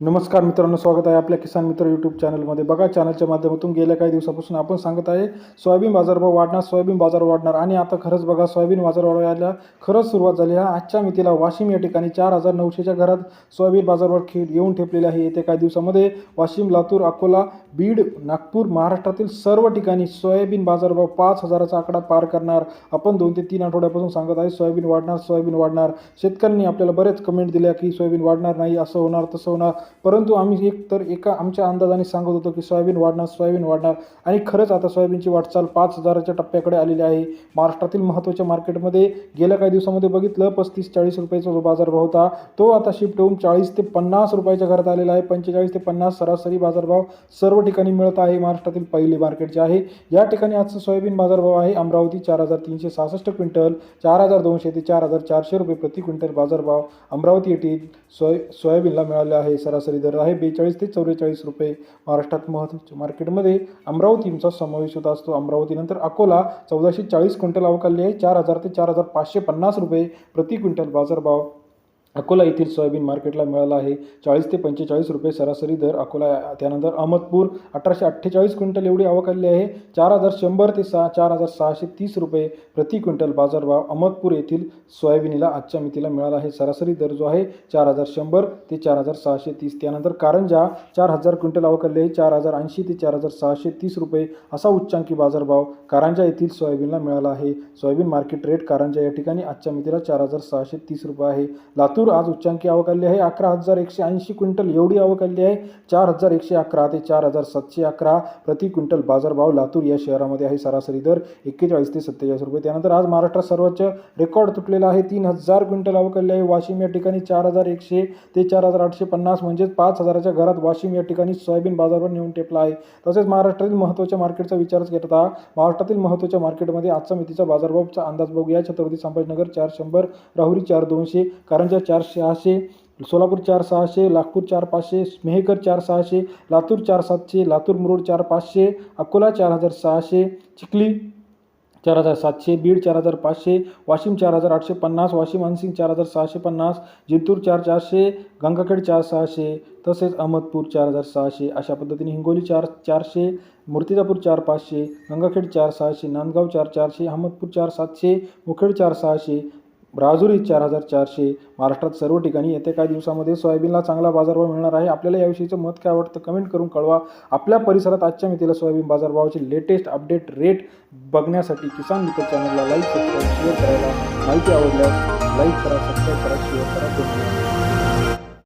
नमस्कार मित्रांनो स्वागत आहे आपल्या किसान मित्र यूट्यूब चॅनलमध्ये बघा चॅनलच्या माध्यमातून गेल्या काही दिवसापासून आपण सांगत आहे सोयाबीन बाजारभाव वाढणार सोयाबीन बाजार वाढणार आणि आता खरंच बघा सोयाबीन बाजार वाढवायला खरंच सुरुवात झाली आहे. आजच्या मितीला वाशिम या ठिकाणी चार हजार नऊशेच्या घरात सोयाबीन बाजारभाव खेळ येऊन ठेपलेले आहे. येत्या काही दिवसामध्ये वाशिम लातूर अकोला बीड नागपूर महाराष्ट्रातील सर्व ठिकाणी सोयाबीन बाजारभाव पाच हजाराचा आकडा पार करणार. आपण दोन ते तीन आठवड्यापासून सांगत आहे सोयाबीन वाढणार सोयाबीन वाढणार. शेतकऱ्यांनी आपल्याला बरेच कमेंट दिल्या की सोयाबीन वाढणार नाही असं होणार तसं होणार. परंतु आम्ही एक तर एका आमच्या अंदाजाने सांगत होतो की सोयाबीन वाढणार सोयाबीन वाढणार. आणि खरंच आता सोयाबीनची वाटचाल पाच हजाराच्या टप्प्याकडे आलेली आहे. महाराष्ट्रातील महत्त्वाच्या मार्केटमध्ये गेल्या काही दिवसामध्ये बघितलं पस्तीस चाळीस रुपयाचा जो बाजारभाव होता तो आता शिफ्ट होऊन चाळीस ते पन्नास रुपयाच्या घरात आलेला आहे. पंचेचाळीस ते पन्नास सरासरी बाजारभाव सर्व ठिकाणी मिळत आहे. महाराष्ट्रातील पहिली मार्केट जे आहे या ठिकाणी आजचा सोयाबीन बाजारभाव आहे अमरावती चार हजार तीनशे सहासष्ट क्विंटल चार हजार दोनशे ते चार हजार चारशे रुपये प्रति क्विंटल बाजारभाव अमरावती येथील सोय सोयाबीनला मिळाले आहे. सरासरी दर आहे. बेचाळीस ते चौवेचाळीस रुपये महाराष्ट्रात महत्त्वाच्या मार्केटमध्ये अमरावतीचा समावेश होत असतो. अमरावतीनंतर अकोला चौदाशे चाळीस क्विंटल अवकाली आहे. चार हजार ते चार हजार पाचशे पन्नास रुपये प्रति क्विंटल बाजारभाव अकोला येथील सोयाबीन मार्केटला मिळाला आहे. चाळीस ते पंचेचाळीस रुपये सरासरी दर अकोला त्यानंतर अहमदपूर अठराशे अठ्ठेचाळीस क्विंटल एवढी आवक आली आहे. चार हजार शंभर ते सहा चार हजार सहाशे तीस रुपये प्रति क्विंटल बाजारभाव अहमदपूर येथील सोयाबीनला आजच्या मितीला मिळाला आहे. सरासरी दर जो आहे चार हजार शंभर ते चार हजार सहाशे तीस. त्यानंतर कारंजा चार हजार क्विंटल आवक आली आहे. चार हजार ऐंशी ते चार हजार सहाशे तीस रुपये असा उच्चांकी बाजारभाव कारंजा येथील सोयाबीनला मिळाला आहे. सोयाबीन मार्केट रेट कारंजा या ठिकाणी आजच्या मितीला चार हजार सहाशे तीस रुपये आहे. लातूर आज उच्चांकी आवक आली आहे. अकरा हजार एकशे ऐंशी क्विंटल एवढी आवक आली आहे. चार हजार एकशे अकरा ते चार हजार सातशे अकरा प्रति क्विंटल बाजारभाव लातूर या शहरामध्ये आहे. सरासरी दर एक्केचाळीस ते सत्तेचाळीस रुपये. त्यानंतर आज महाराष्ट्रात सर्वोच्च रेकॉर्ड तुटलेला आहे. तीन हजार क्विंटल आवक आली आहे. वाशिम या ठिकाणी चार हजार एकशे ते चार हजार आठशे पन्नास म्हणजेच पाच हजाराच्या घरात वाशिम या ठिकाणी सोयाबीन बाजारवर नेऊन टेपला आहे. तसेच महाराष्ट्रातील महत्त्वाच्या मार्केटचा विचारच घेता महाराष्ट्रातील महत्त्वाच्या मार्केटमध्ये आजचा मितीचा बाजारभावचा अंदाज बघूया छत्रपती संभाजीनगर चार शंभर राहुरी चार दोनशे कारंजा चार चार सहाशे सोलापूर चार सहाशे नागपूर चार पाचशे मेहकर चार सहाशे लातूर चार सातशे लातूर मुरुड चार पाचशे अकोला चार हजार सहाशे चिखली चार हजार सातशे बीड चार हजार पाचशे वाशिम चार हजार आठशे पन्नास वाशिम अनसिंग चार हजार सहाशे पन्नास जिंतूर चार चारशे गंगाखेड चार सहाशे तसेच अहमदपूर चार हजार सहाशे अशा पद्धतीने हिंगोली चार चारशे मूर्तिजापूर चार पाचशे गंगाखेड चार सहाशे नांदगाव चार चारशे अहमदपूर चार सातशे मुखेड चार सहाशे राजुरी चार हजार चारशे महाराष्ट्रात सर्व ठिकाणी येत्या काही दिवसामध्ये सोयाबीनला चांगला बाजारभाव मिळणार आहे. आपल्याला याविषयीचं मत काय वाटतं कमेंट करून कळवा. आपल्या परिसरात आजच्या मितीला सोयाबीन बाजारभावाचे लेटेस्ट अपडेट रेट बघण्यासाठी किसान मित्र चॅनलला लाईक सबस्क्राईब शेअर करायला माहिती आवडल्यास लाईक करा सबस्क्राईब करा शेअर करा. धन्यवाद.